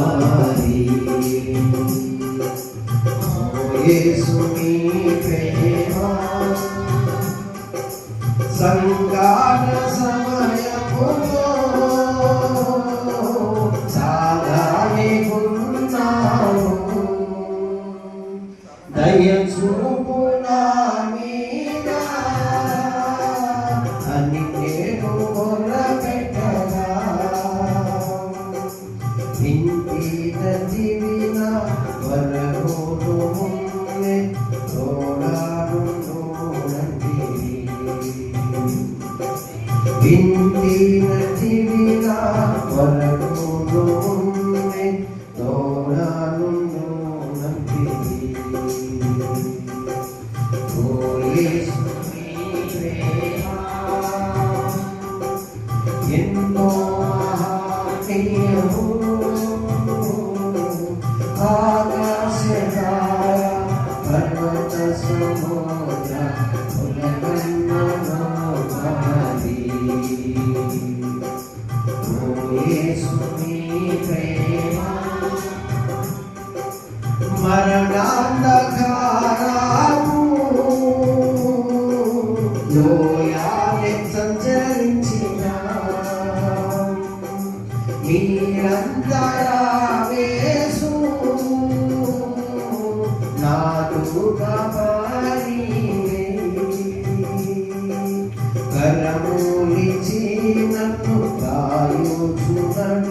వారి యేసుని ప్రేమ సంకాల సమయములో సాధాని ఉన్నాము దయ చూపు నామి Sintita jivina varavodo munne Tholarun nolandiri Sintita jivina varavodo munne మరణాంధకారాము లోయాలే సంచరించిన మీరంతరావేశు నాదుగా పారివే కరమూలిచి నన్ను కాయోచునను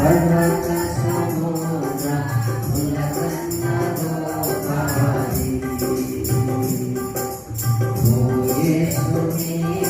Thank you.